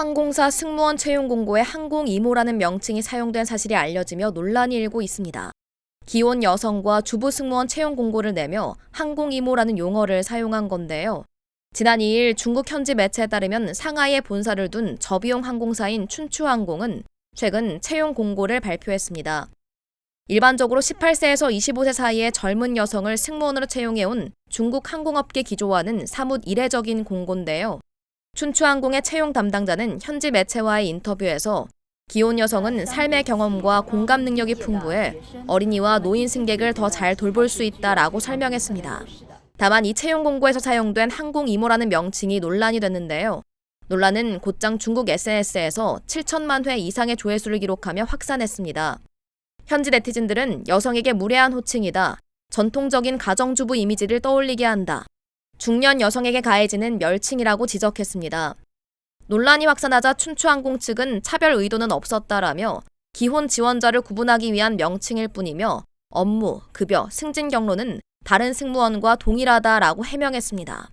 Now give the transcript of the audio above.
항공사 승무원 채용 공고에 항공 이모라는 명칭이 사용된 사실이 알려지며 논란이 일고 있습니다. 기혼 여성과 주부 승무원 채용 공고를 내며 항공 이모라는 용어를 사용한 건데요. 지난 2일 중국 현지 매체에 따르면 상하이에 본사를 둔 저비용 항공사인 춘추항공은 최근 채용 공고를 발표했습니다. 일반적으로 18세에서 25세 사이의 젊은 여성을 승무원으로 채용해온 중국 항공업계 기조와는 사뭇 이례적인 공고인데요. 춘추항공의 채용 담당자는 현지 매체와의 인터뷰에서 기혼 여성은 삶의 경험과 공감 능력이 풍부해 어린이와 노인 승객을 더 잘 돌볼 수 있다라고 설명했습니다. 다만 이 채용 공고에서 사용된 항공 이모라는 명칭이 논란이 됐는데요. 논란은 곧장 중국 SNS에서 7천만 회 이상의 조회수를 기록하며 확산했습니다. 현지 네티즌들은 여성에게 무례한 호칭이다. 전통적인 가정주부 이미지를 떠올리게 한다. 중년 여성에게 가해지는 멸칭이라고 지적했습니다. 논란이 확산하자 춘추항공 측은 차별 의도는 없었다라며 기혼 지원자를 구분하기 위한 명칭일 뿐이며 업무, 급여, 승진 경로는 다른 승무원과 동일하다라고 해명했습니다.